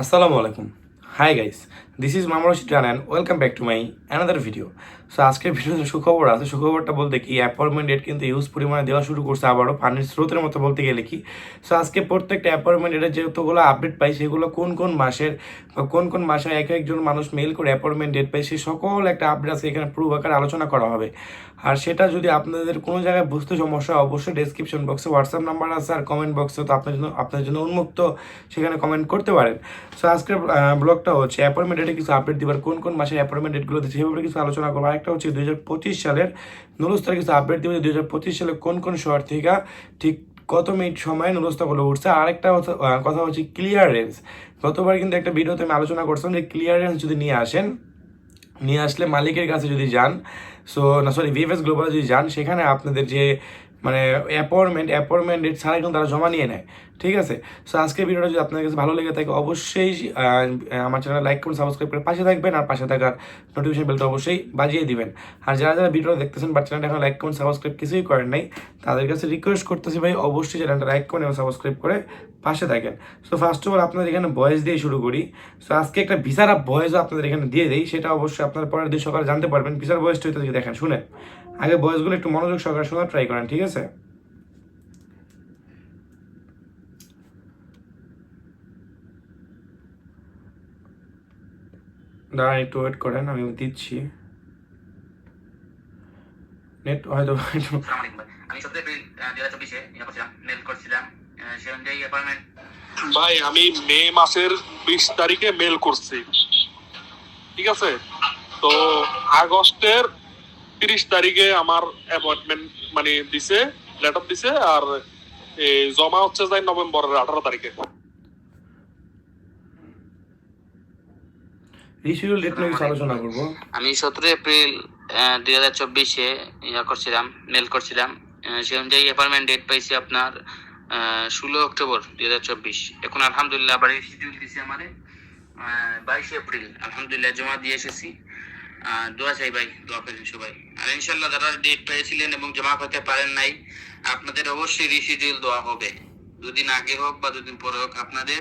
আসসালামু আলাইকুম। Hi guys this is মামরশিদ run welcome back to my another video so আজকের ভিডিওতে সুখবর আছে। সুখবরটা বলতে কি অ্যাপয়েন্টমেন্ট ডেট কিন্তু ইউজ পরিমাণে দেওয়া শুরু করছে আবারও পানির স্রোতের মতো বলতে গেলে কি। সো আজকে প্রত্যেকটা অ্যাপয়েন্টমেন্ট ডেটের যেহেতুগুলো আপডেট পাই সেগুলো কোন কোন মাসের বা কোন কোন মাসে এক একজন মানুষ মেল করে অ্যাপয়েন্টমেন্ট ডেট পাই সেই সকল একটা আপডেট আছে এখানে প্রুভ আকারে আলোচনা করা হবে। আর সেটা যদি আপনাদের কোনো জায়গায় বুঝতে সমস্যা হয়, অবশ্যই ডেসক্রিপশন বক্সে হোয়াটসঅ্যাপ নাম্বার আছে আর কমেন্ট বক্সে তো আপনার জন্য আপনার জন্য উন্মুক্ত। সেখানে কমেন্ট করতে পারেন। সো আজকের ব্লগটা হচ্ছে অ্যাপয়েন্টমেন্ট ডেটে কিছু আপডেট দিবার কোন কোন মাসের অ্যাপয়েন্টমেন্ট ডেটগুলো সেভাবে কিছু আলোচনা করব। আরেকটা হচ্ছে দুই সালের নুরুস্ত কিছু আপডেট দিবে, দুই সালে কোন কোন শহর থেকে ঠিক কত মিনিট সময় নুরস্তাগুলো উঠছে? আরেকটা কথা হচ্ছে ক্লিয়ারেন্স গতবার কিন্তু একটা ভিডিওতে আমি আলোচনা করছিলাম যে ক্লিয়ারেন্স যদি নিয়ে আসেন, নিয়ে আসলে মালিকের কাছে যদি যান সো না সরি ভিএফএস গ্লোবাল যদি যান, সেখানে আপনাদের যে মানে অ্যাপয়েন্টমেন্ট অ্যাপয়েন্টমেন্ট ডেট ছাড়া কিন্তু তারা জমা নিয়ে নেয়, ঠিক আছে? সো আজকের ভিডিওটা যদি আপনার কাছে ভালো লেগে থাকে, অবশ্যই আমার চ্যানেল লাইক করুন সাবস্ক্রাইব করে পাশে থাকবেন, আর পাশে থাকার নোটিফিকেশন বেলটা অবশ্যই বাজিয়ে দিবেন। আর যারা যারা ভিডিও দেখতেছেন বা চ্যানেলটা এখন লাইক করুন সাবস্ক্রাইব কিছুই করেন নাই, তাদের কাছে রিকোয়েস্ট করতেছি ভাই, অবশ্যই চ্যানেলটা লাইক করুন এবং সাবস্ক্রাইব করে পাশে থাকেন। সো ফার্স্ট অফ অল আপনাদের এখানে ভয়েস দিয়ে শুরু করি। সো আজকে একটা ভিসার আপ ভয়েসও আপনাদের এখানে দিয়ে দেই, সেটা অবশ্যই আপনার পরের দিন সকালে জানতে পারবেন। ভিসার ভয়েসটা হইতে যদি দেখেন, শুনেন। আগে ভয়েসগুলো একটু মনোযোগ সহকারে শোনার ট্রাই করেন, ঠিক আছে? দাঁড়ান একটু ওয়েট করেন, আমি দিচ্ছি। নেট হয়তো। আমি এপ্রিল দুই হাজার চব্বিশে মেল করছিলাম সে অনুযায়ী অ্যাপয়েন্টমেন্ট ভাই, আমি মে মাসের বিশ তারিখে মেল করছি। ঠিক আছে? তো আগস্টের তিরিশ তারিখে আমার অ্যাপয়েন্টমেন্ট মানে দিছে লেটার দিছে আর জমা হচ্ছে যাই নভেম্বরের আঠারো তারিখে। আলোচনা করব। আমি সতেরো এপ্রিল দুই হাজার চব্বিশে ইয়ে করছিলাম মেল করছিলাম। সে অনুযায়ী অ্যাপয়েন্টমেন্ট ডেট পাইছি আপনার ষোলো অক্টোবর দুই হাজার চব্বিশ। এখন আলহামদুলিল্লাহ আবার শিডিউল দিছে আমারে বাইশে এপ্রিল। আলহামদুলিল্লাহ জমা দিয়ে এসেছি। দোয়া চাই ভাই, দোয়া করেন সবাই। আর ইনশাল্লাহ যারা ডেট পেয়েছিলেন এবং জমা করতে পারেন নাই, আপনাদের অবশ্যই রিসিডিউল দেওয়া হবে। দুদিন আগে হোক বা দুদিন পরে হোক, আপনাদের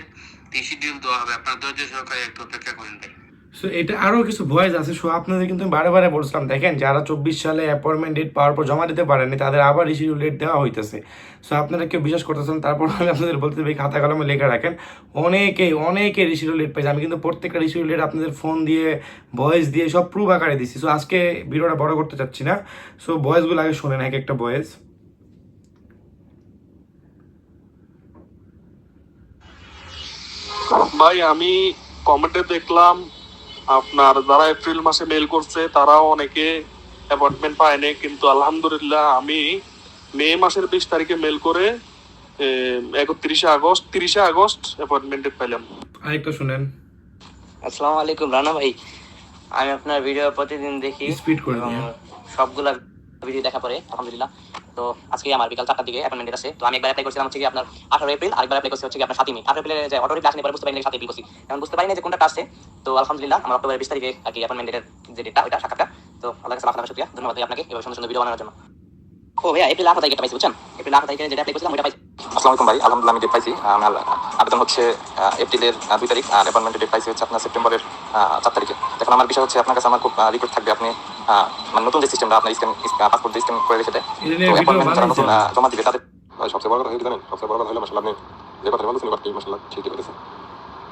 রিসিডিউল দেওয়া হবে। আপনার ধৈর্য সহকারে একটু অপেক্ষা করেন ভাই। সো এটা আরও কিছু ভয়েস আছে সো আপনাদের কিন্তু আমি বারে বারে বলছিলাম, দেখেন যারা চব্বিশ সালে অ্যাপয়েন্টমেন্ট ডেট পাওয়ার পর জমা দিতে পারেনি তাদের আবার রিসিডিউল ডেট দেওয়া হইতেছে। সো আপনারা কেউ বিশ্বাস করতেছেন তারপর আমি আপনাদের বলতে চাই খাতা কলমে লেখা রাখেন। অনেকেই অনেকে রিসিডিউল ডেট পেয়েছে, আমি কিন্তু প্রত্যেকটা রিসিডিউল ডেট আপনাদের ফোন দিয়ে ভয়েস দিয়ে সব প্রুফ আকারে দিচ্ছি সো আজকে ভিডিওটা বড় করতে চাচ্ছি না। সো ভয়েসগুলো আগে শোনেন, এক একটা ভয়েস ভাই, আমি কমেন্টে দেখলাম আপনার যারা এপ্রিল মাসে মেল করছে তারাও অনেকে অ্যাপয়েন্টমেন্ট পায়নি কিন্তু আলহামদুলিল্লাহ আমি মে মাসের বিশ তারিখে মেল করে একত্রিশে আগস্ট তিরিশে আগস্ট অ্যাপয়েন্টমেন্ট পাইলাম। আরেকটা শুনেন। আসসালামু আলাইকুম রানা ভাই। আমি আপনার ভিডিও প্রতিদিন দেখি Speed করে সবগুলা ভিডিও দেখা পরে আলহামদুলিল্লাহ। তো আজকে আমার বিকাল চারটার দিকে অ্যাপয়েন্টমেন্ট আছে। তো আমি একবার অ্যাপ্লাই করছিলাম হচ্ছে আপনার আঠারো এপ্রিল, আরেকবার অ্যাপ্লাই করছি হচ্ছে আপনার সাতই মে। আঠারো এপ্রিলে যে অটো আসলে পরে বুঝতে পারিনি সাত এপ্রিল এখন বুঝতে পারিনি যে কোনটা আসছে তো আলহামদুলিল্লাহ, আমার অক্টোবরের বিশ তারিখে আর কি অ্যাপয়েন্টমেন্টের যে ডেটটা ওইটা সাক্ষাৎকার তো আল্লাহ কাছে লাখ শুক্রিয়া। ধন্যবাদ আপনাকে এবার সুন্দর সুন্দর ভিডিও বানানোর জন্য। ও ভাইয়া এপ্রিল আঠারো তারিখে পাইছি, বুঝছেন? এপ্রিল আঠারো তারিখে যেটা অ্যাপ্লাই করছিলাম, ওইটা পাইছি। আসসালামু ভাই, আলহামদুলিল্লাহ আমি পাইছি। আমার আবেদন হচ্ছে এপ্রিলের দুই তারিখ। আর অ্যাপয়েন্টমেন্টের ডেট পাইছি হচ্ছে আপনার সেপ্টেম্বরের চার তারিখে। এখন আমার বিষয় হচ্ছে, আপনার কাছে আমার খুব রিকোয়েস্ট থাকবে। আপনি মানে নতুন যে সিস্টেমটা আপনার স্ক্যান পাসপোর্ট দিয়ে স্ক্যান করে রেখে দেয় এটা তো অ্যাপয়েন্টমেন্ট যারা নতুন জমা দিবে তাদের সবচেয়ে বড় কথা হলো জানেন সবচেয়ে বড় কথা হলো মাসাল্লাহ আপনি যে কথা বলছেন বাকি মাসাল্লাহ ঠিকই পেতেছেন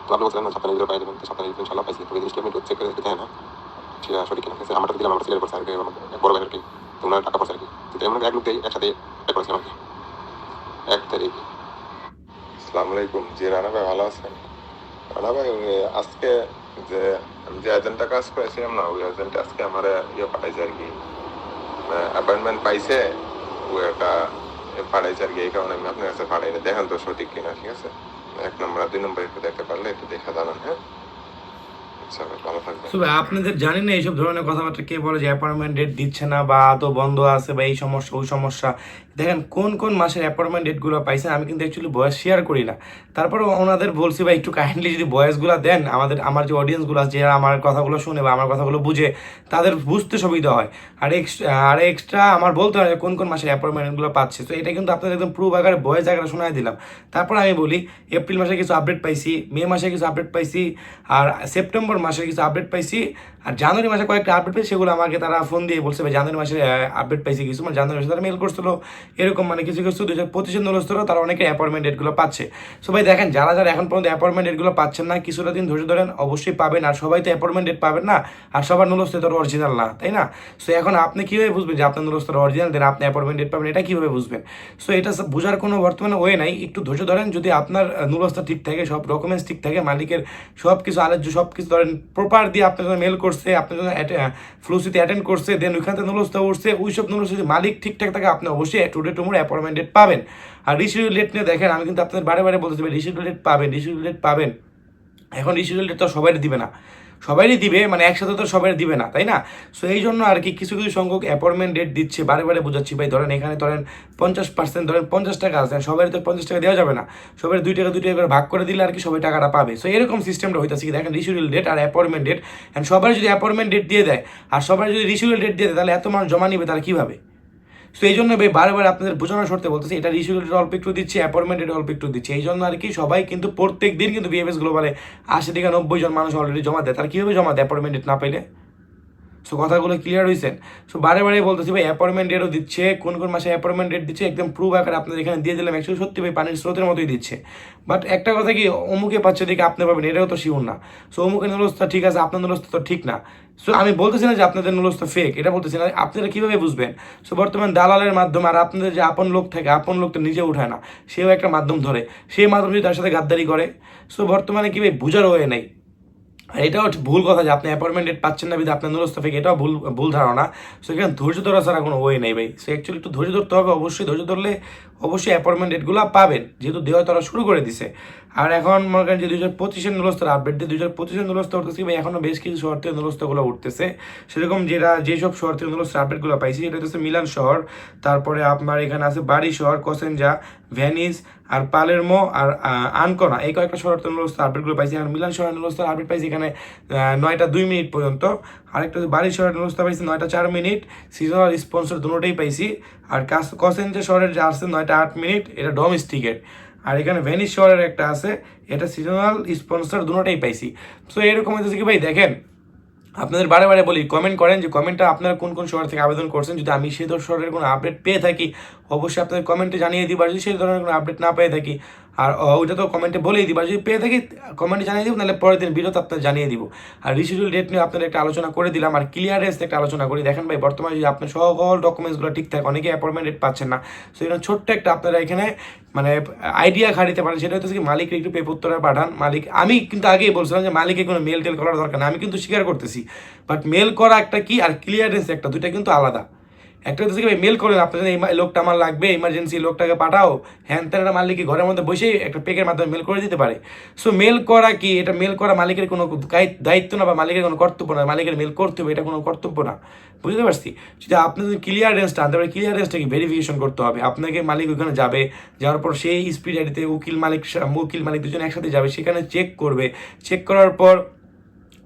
তো আপনি বলছিলেন সপ্তাহে নিজেরা পাই দেবেন তো সপ্তাহে ইনশাল্লাহ পাইছি তো এই জিনিসটা আমি চেক করে দেখতে হয় না সেটা সঠিক কিনা ঠিক আছে দিলাম আমার সিলের পড়ছে আর কি আমার এক বড় ভাইয়ের কি তোমরা টাকা পড়ছে আর কি। তো এমন এক লোক দিয়ে একসাথে এক করেছিলাম আর কি এক তারিখ। আসসালামু আলাইকুম জি রানা ভাই ভালো আছেন? রানা ভাই আজকে যে আমি যে এজেন্টটা কাজ করেছিলাম না ওই এজেন্ট আজকে আমার ইয়ে পাঠাইছে আর কি অ্যাপয়েন্টমেন্ট পাইছে ওই একটা পাঠাইছে আর কি এই কারণে আমি আপনার কাছে পাঠাইনি দেখেন তো সঠিক কিনা ঠিক আছে এক নম্বর আর দুই নম্বর একটু দেখতে পারলে একটু দেখা জানান হ্যাঁ আচ্ছা ভাই ভালো থাকবেন তো ভাই, আপনাদের জানি না এইসব ধরনের কথাবার্তা, কে বলে যে অ্যাপয়েন্টমেন্ট ডেট দিচ্ছে না বা তো বন্ধ আছে বা এই সমস্যা ওই সমস্যা। দেখেন, কোন কোন মাসের অ্যাপয়েন্টমেন্ট ডেটগুলো পাইছেন, আমি কিন্তু অ্যাকচুয়ালি বয়স শেয়ার করি না। তারপরে ওনাদের বলছি, ভাই, একটু কাইন্ডলি যদি বয়সগুলো দেন, আমাদের, আমার যে অডিয়েন্সগুলো আছে, যারা আমার কথাগুলো শুনে বা আমার কথাগুলো বুঝে, তাদের বুঝতে সুবিধা হয়। আর এক্সট্রা আর এক্সট্রা আমার বলতে হয় কোন কোন মাসের অ্যাপয়েন্টমেন্টগুলো পাচ্ছে? তো এটা কিন্তু আপনাদের একদম প্রুভ আকারে, বয়স আকারে শোনায় দিলাম। তারপর আমি বলি, এপ্রিল মাসে কিছু আপডেট পাইছি, মে মাসে কিছু আপডেট পাইছি, আর সেপ্টেম্বর মাসে কিছু আপডেট পাইছি, আর জানুয়ারি মাসে কয়েকটা আপডেট পেয়েছি সেগুলো আমাকে তারা ফোন দিয়ে বলছে, ভাই, জানুয়ারি মাসে আপডেট পাইছি কিছু। মানে জানুয়ারি মাসে তারা মেল করছিল, এরকম মানে কিছু কিছু দু হাজার পঁচিশের নলস্তরও তারা অনেকে অ্যাপয়েন্টমেন্ট ডেটগুলো পাচ্ছে। সো ভাই, দেখেন, যারা যারা এখন পর্যন্ত অ্যাপয়েন্টমেন্ট ডেটগুলো পাচ্ছেন না, কিছুটা দিন ধৈর্য ধরেন, অবশ্যই পাবেন, আর সবাই তো অ্যাপয়েন্টমেন্ট ডেট পাবেন না, আর সবার নলস্ত তো অরিজিনাল না, তাই না? সো এখন আপনি কীভাবে বুঝবেন যে আপনার নলস্তর অরিজিনাল দেন আপনি অ্যাপয়েন্টমেন্ট ডেট পাবেন, এটা কীভাবে বুঝবেন? সো এটা বোঝার কোনো বর্তমানে ওয়ে নাই, একটু ধৈর্য ধরেন, যদি আপনার নুলস্তা ঠিক থাকে, সব ডকুমেন্টস ঠিক থাকে, মালিকের সব কিছু আলোচ্য সব কিছু ধরেন প্রপার দিয়ে আপনার জন্য মেল করছে, আপনার জন্য ফ্লুসিতে অ্যাটেন্ড করছে দেন ওইখান থেকে নুলস্তা উঠছে, ওই সব যদি মালিক ঠিকঠাক থাকে, আপনি অবশ্যই টুডে টুমোর অ্যাপয়েন্টমেন্ট পাবেন। আর রিসিডিউল ডেট নিয়ে দেখেন, আমি কিন্তু আপনাদের বারে বারে বলতে চাই রিসিডিউল ডেট পাবেন রিসিডিউল ডেট পাবেন। এখন রিসিডিউল ডেট তো সবাই দিবে না। সবারই দিবে মানে একসাথে তো সবাই দিবে না, তাই না? সো এই জন্য আর কি কিছু কিছু সংখ্যক অ্যাপয়েন্টমেন্ট ডেট দিচ্ছে, বারে বারে বোঝাচ্ছি, ভাই ধরেন এখানে ধরেন পঞ্চাশ পার্সেন্ট ধরেন পঞ্চাশ টাকা আছে সবাই তো পঞ্চাশ টাকা দেওয়া যাবে না। সবাই দুই টাকা দুই টাকা করে ভাগ করে দিলে আর কি সবাই টাকাটা পাবে। সো এরকম সিস্টেমটা হইতেছে কি, দেখেন রিশিডিউল ডেট আর অ্যাপয়েন্টমেন্ট ডেট অ্যান্ড সবাই যদি অ্যাপয়েন্টমেন্ট ডেট দিয়ে দেয়, আর সবাই যদি রিশিডিউল ডেট দিয়ে দেয়, তাহলে এত মানুষ জমা নিবে তাহলে কীভাবে? সো এই জন্য ভাই বারবার আপনাদের বোঝানোর শর্তে বলতেছি, এটা রিসিউলের অল্প একটু দিচ্ছে অ্যাপয়েন্টমেন্টের অল্প একটু দিচ্ছি। এই জন্য আর কি সবাই কিন্তু প্রত্যেক দিন কিন্তু বিএফএস গ্লোবালে আশি থেকে নব্বই জন মানুষ অলরেডি জমা দেয়। তারা কীভাবে জমা দেয় অ্যাপয়েন্টমেন্ট না পাইলে সো কথাগুলো ক্লিয়ার হয়েছেন সো বারে বারে বলতেছি ভাই অ্যাপয়েন্টমেন্ট ডেটও দিচ্ছে, কোন কোন মাসে অ্যাপয়েন্টমেন্ট ডেট দিচ্ছে, একদম প্রুভ আকারে আপনাদের এখানে দিয়ে দিলাম। অ্যাকচুয়ালি সত্যি ভাই, পানির স্রোতের মতোই দিচ্ছে। বাট একটা কথা কি, অমুকে পাচ্ছে দেখে আপনি পাবেন এটাও তো শিওর না। সো অমুকের নুলস্থা ঠিক আছে, আপনার নুলস্থা তো ঠিক না। সো আমি বলতেছি না যে আপনাদের নুলস্থা ফেক এটা বলতেছি না। আপনারা কীভাবে বুঝবেন? সো বর্তমান দালালের মাধ্যমে আর আপনাদের যে আপন লোক থাকে, আপন লোক তো নিজে উঠায় না। সেও একটা মাধ্যম ধরে। সেই মাধ্যম যদি তার সাথে গাদ্দারি করে সো বর্তমানে কি ভাই, বুঝার হয়ে নাই। আর এটাও ভুল কথা যে আপনি অ্যাপয়েন্টমেন্ট ডেট পাচ্ছেন না বিধে আপনার নুরস্ত ফেক এটাও ভুল ভুল ধারণা। সো এখানে ধৈর্য ধরা ছাড়া কোনো ওয়ে নেই ভাই। সো অ্যাকচুয়ালি একটু ধৈর্য ধরতে হবে, অবশ্যই ধৈর্য ধরলে অবশ্যই অ্যাপয়েন্টমেন্ট ডেটগুলো পাবেন, যেহেতু দেওয়া তারা শুরু করে দিছে। আর এখন মনে করেন যে দুই হাজার পঁচিশের নুরস্তার আপডেট দিয়ে দুই হাজার পঁচিশের নুরস্তা উঠতেছে ভাই এখনও বেশ কিছু শহর থেকে উঠতেছে। সেরকম যেটা, যেসব শহর থেকে আপডেটগুলো পাইছি, সেটা হচ্ছে মিলান শহর, তারপরে আপনার এখানে আছে বাড়ি শহর, কসেনজা ভ্যানিস আর পালেরমো, আর আনকোনা, এই কয়েকটা শহর থেকে নুরস্তার আপডেটগুলো পাইছি। আর মিলান শহরের নুরস্তার আপডেট পাইছি এখানে নয়টা দুই মিনিট পর্যন্ত। আরেকটা বাড়ি শহরের নুরস্তা পাইছি নয়টা চার মিনিট। সিজনাল স্পন্সর দুটোটাই পাইছি। আর কাস, কসেনজা শহরের যে আসছে নয়টা আট মিনিট, এটা ডোমেস্টিকের আর এখানে ভেনিস শহরের একটা আছে, এটা সিজনাল স্পন্সর দুটাই পাইছি। সো এরকম হচ্ছে কি ভাই, দেখেন, আপনাদের বারে বারে বলি কমেন্ট করেন যে কমেন্টটা আপনারা কোন কোন শহর থেকে আবেদন করছেন। যদি আমি সেই শহরের কোনো আপডেট পেয়ে থাকি, অবশ্যই আপনাদের কমেন্টে জানিয়ে বা যদি সেই ধরনের কোনো আপডেট না পেয়ে থাকি আর ওইটা তো কমেন্টে বলেই দিই বা যদি পেয়ে থাকি কমেন্টে জানিয়ে দিব, নাহলে পরের দিন ভিডিওতে আপনাদের জানিয়ে দিব। আর রিশিডিউল ডেট নিয়ে আপনাদের একটা আলোচনা করে দিলাম, আর ক্লিয়ারেন্স একটা আলোচনা করি। দেখেন ভাই, বর্তমানে যদি আপনার সকল ডকুমেন্টসগুলো ঠিক থাকে অনেকে অ্যাপয়েন্টমেন্ট ডেট পাচ্ছেন না। সো এখানে ছোট্ট একটা আপনারা এখানে মানে আইডিয়া খাড়িতে পারেন। সেটা হচ্ছে কি মালিকের একটু পেপ উত্তরে পাঠান। মালিক, আমি কিন্তু আগেই বলছিলাম যে মালিকের কোনো মেল টেল করার দরকার না। আমি কিন্তু স্বীকার করতেছি। বাট মেল করা একটা কি, আর ক্লিয়ারেন্স একটা, দুইটা কিন্তু আলাদা। একটা ভাই মেল করেন জন্য এই লোকটা আমার লাগবে ইমার্জেন্সি লোকটাকে পাঠাও। হ্যান ত্যান একটা মালিক ঘরের মধ্যে বসেই একটা পেকের মাধ্যমে মেল করে দিতে পারে। সো মেল করা কি? এটা মেল করা মালিকের কোনো দায়িত্ব না বা মালিকের কোনো কর্তব্য না। মালিকের মেল করতে হবে, এটা কোনো কর্তব্য না। বুঝতে পারছি? যদি আপনি যদি ক্লিয়ারেন্সটা আনতে পারে ক্লিয়ারেন্সটা কি ভেরিফিকেশন করতে হবে। আপনাকে মালিক ওখানে যাবে, যাওয়ার পর সেই স্পিড আইডিতে উকিল মালিক উকিল মালিক দুজন একসাথে যাবে, সেখানে চেক করবে। চেক করার পর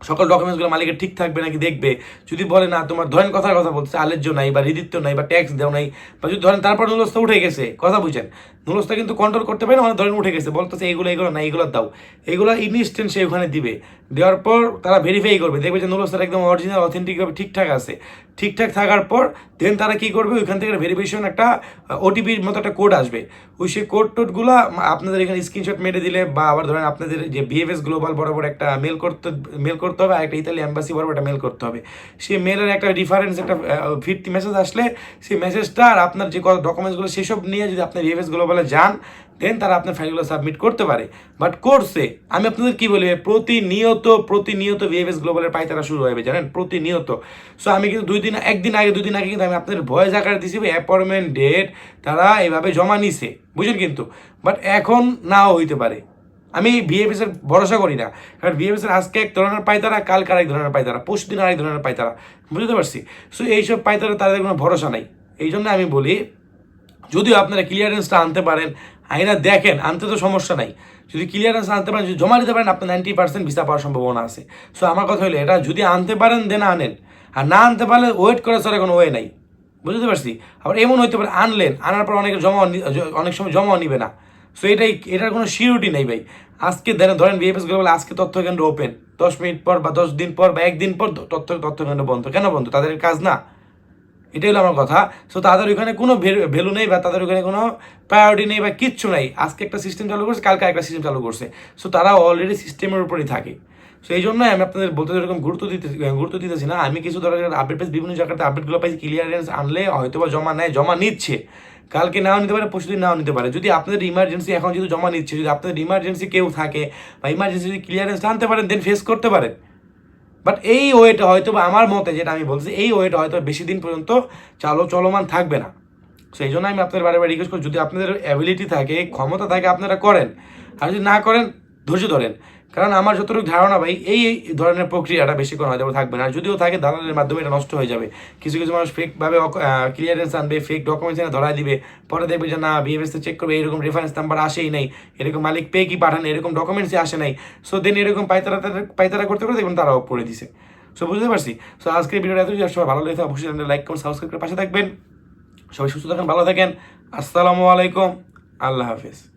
সকল ডকুমেন্টসগুলো মালিকের ঠিক থাকবে নাকি দেখবে? যদি বলে, না, তোমার ধরেন কথার কথা বলছে আলেজ্য নাই বা হৃদিত্ব নাই বা ট্যাক্স দেও নাই, বা যদি ধরেন তারপর নুলস্থা উঠে গেছে, কথা বুঝেন। নুলস্থা কিন্তু কন্ট্রোল করতে পারে না মানে ধরেন উঠে গেছে, বলতেছে এইগুলো এগুলো না এগুলো দাও। এগুলো ইনস্ট্যান্ট সে ওখানে দিবে। দেওয়ার পর তারা ভেরিফাই করবে, দেখবে যে নুলস্থার একদম অরিজিনাল অথেন্টিকভাবে ঠিকঠাক আছে। ঠিকঠাক থাকার পর দেন তারা কি করবে? ওইখান থেকে ভেরিফিকেশন একটা ওটিপির মতো একটা কোড আসবে। ওই সেই কোড টোডগুলো আপনাদের এখানে স্ক্রিনশট মেরে দিলে বা আবার ধরেন আপনাদের যে বিএফএস গ্লোবাল বরাবর একটা মেল করতে মেল করতে হবে আর একটা ইতালি অ্যাম্বাসি বরাবর একটা মেল করতে হবে। সেই মেলের একটা রিফারেন্স একটা ফিরতি মেসেজ আসলে সেই মেসেজটা আর আপনার যে ডকুমেন্টসগুলো সেসব নিয়ে যদি আপনি বিএফএস গ্লোবালে যান দেন তারা আপনার ফাইলগুলো সাবমিট করতে পারে। বাট করছে আমি আপনাদের কি বলি, প্রতিনিয়ত প্রতিনিয়ত ভিএফএস গ্লোবালের পাইতারা শুরু হবে, জানেন? প্রতিনিয়ত। সো আমি কিন্তু দুই দিন, একদিন আগে, দুই দিন আগে কিন্তু আমি আপনাদের ভয়েস আকারে দিছি অ্যাপয়েন্টমেন্ট ডেট তারা এভাবে জমা নিছে বুঝলেন কিন্তু? বাট এখন নাও হইতে পারে। আমি ভিএফএস এর ভরসা করি না, কারণ ভিএফএস এর আজকে এক ধরনের পাইতারা, কালকে আরেক ধরনের পাইতারা, পরশু দিন আরেক ধরনের পাইতারা, বুঝতে পারছি? সো এইসব পাইতারা, তাদের কোনো ভরসা নাই। এই জন্য আমি বলি, যদিও আপনারা ক্লিয়ারেন্সটা আনতে পারেন আইনা দেখেন, আনতে তো সমস্যা নাই। যদি ক্লিয়ারেন্স আনতে পারেন, যদি জমা দিতে পারেন, আপনার নাইনটি পার্সেন্ট ভিসা পাওয়ার সম্ভাবনা আছে। সো আমার কথা হলো, এটা যদি আনতে পারেন দেন আনেন। আর না আনতে পারলে ওয়েট করে ছাড়া কোনো ওয়ে নাই। বুঝতে পারছি? আবার এমন হইতে পারে, আনলেন, আনার পর অনেকে জমা অনেক সময় জমাও নিবে না। সো এটাই এটার কোনো সিউরিটি নেই ভাই। আজকে ধরেন ধরেন বিএফএসগুলো বলে, আজকে তথ্য কেন্দ্র ওপেন দশ মিনিট পর বা দশ দিন পর বা একদিন পর তথ্য তথ্য কেন্দ্র বন্ধ। কেন বন্ধ? তাদের কাজ না। এটাই হলো আমার কথা। সো তাদের ওইখানে কোনো ভ্যালু নেই বা তাদের ওইখানে কোনো প্রায়োরিটি নেই বা কিচ্ছু নেই। আজকে একটা সিস্টেম চালু করছে, কালকে একটা সিস্টেম চালু করছে। সো তারা অলরেডি সিস্টেমের উপরেই থাকে। সো এই জন্যই আমি আপনাদের বলতে এরকম গুরুত্ব দিতে, গুরুত্ব দিতেছি না। আমি কিছু ধরনের আপডেট পেয়েছি, বিভিন্ন জায়গাতে আপডেটগুলো পাইছি ক্লিয়ারেন্স আনলে হয়তো বা জমা নেয়, জমা নিচ্ছে। কালকে নাও নিতে পারে, পরশুদিন নাও নিতে পারে। যদি আপনাদের ইমার্জেন্সি এখন যেহেতু জমা নিচ্ছে, যদি আপনাদের ইমার্জেন্সি কেউ থাকে বা ইমার্জেন্সি যদি ক্লিয়ারেন্স আনতে পারেন দেন ফেস করতে পারেন। বাট এই ওয়েটা হয়তো বা আমার মতে, যেটা আমি বলছি, এই ওয়েটা হয়তো বেশি দিন পর্যন্ত চালো চলমান থাকবে না। সেই জন্য আমি আপনাদের বারে বারে রিকোয়েস্ট করি যদি আপনাদের অ্যাবিলিটি থাকে, ক্ষমতা থাকে, আপনারা করেন। আর যদি না করেন, ধৈর্য ধরেন। কারণ আমার যতটুকু ধারণা ভাই, এই ধরনের প্রক্রিয়াটা বেশিক্ষণ হয়তো বা থাকবে না। আর যদিও থাকে, দালালের মাধ্যমে এটা নষ্ট হয়ে যাবে। কিছু কিছু মানুষ ফেকভাবে ক্লিয়ারেন্স আনবে ফেক ডকুমেন্টস এনে ধরায় দিবে। পরে দেখবে যে, না বিএফএস চেক করবে এরকম রেফারেন্স নাম্বার আসেই নাই। এরকম মালিক পে কি পাঠান, এরকম ডকুমেন্টসই আসে নাই। সো দেন এরকম পাইতারা পাইতারা করতে করতে দেখবেন তারাও পড়ে দিছে। সো বুঝতে পারছি? সো আজকের ভিডিওটা এত সবাই ভালো লেগে অবশ্যই লাইক করুন সাবস্ক্রাইব করে পাশে থাকবেন। সবাই সুস্থ থাকেন, ভালো থাকেন। আসসালামু আলাইকুম। আল্লাহ হাফিজ।